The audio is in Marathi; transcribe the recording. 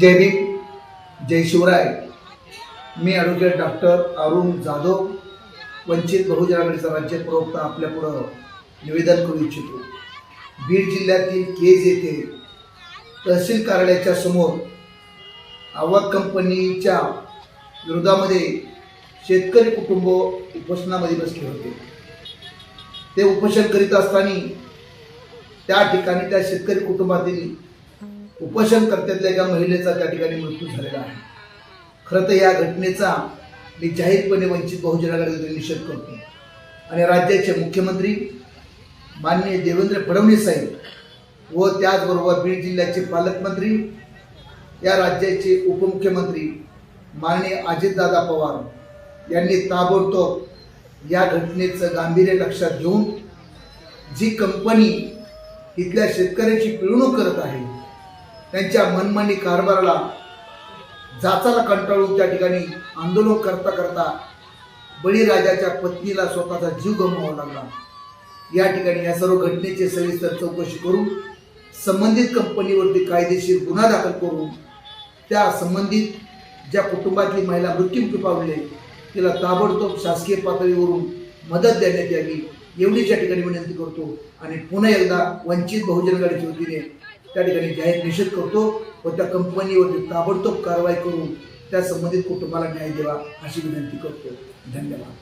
जय भीम जय शिवराय. मी ॲडव्होकेट डॉक्टर अरुण जाधव वंचित बहुजन आघाडीचा राज्य प्रवक्ता आपल्यापुढं निवेदन करू इच्छितो. बीड जिल्ह्यातील केज येथे तहसील कार्यालयाच्या समोर आवक कंपनीच्या विरोधामध्ये शेतकरी कुटुंब उपोषणामध्ये बसले होते. ते उपोषण करीत असताना त्या ठिकाणी त्या शेतकरी कुटुंबातील उपोषणकर्त्यातल्या एका महिलेचा त्या ठिकाणी मृत्यू झालेला आहे. खरं तर या घटनेचा मी जाहीरपणे वंचित बहुजन आघाडीचा निषेध करतो. आणि राज्याचे मुख्यमंत्री माननीय देवेंद्र फडणवीस साहेब व त्याचबरोबर बीड जिल्ह्याचे पालकमंत्री या राज्याचे उपमुख्यमंत्री माननीय अजितदादा पवार यांनी ताबडतोब या घटनेचं गांभीर्य लक्षात घेऊन जी कंपनी इथल्या शेतकऱ्यांची पिळवणूक करत आहे त्यांच्या मनमानी कारभाराला जाचाला कंटाळून त्या ठिकाणी आंदोलन करता करता बळीराजाच्या पत्नीला स्वतःचा जीव गमवावा लागला. या ठिकाणी या सर्व घटनेचे सविस्तर चौकशी करून संबंधित कंपनीवरती कायदेशीर गुन्हा दाखल करून त्या संबंधित ज्या कुटुंबातली महिला मृत्युमुखी पावले तिला ताबडतोब शासकीय पातळीवरून मदत देण्यात यावी एवढीच या ठिकाणी विनंती करतो. आणि पुन्हा एकदा वंचित बहुजन आघाडीच्या वतीने त्या ठिकाणी जाहीर निषेध करतो व त्या कंपनीवरती ताबडतोब कारवाई करून त्या संबंधित कुटुंबाला न्याय द्यावा अशी विनंती करतो. धन्यवाद.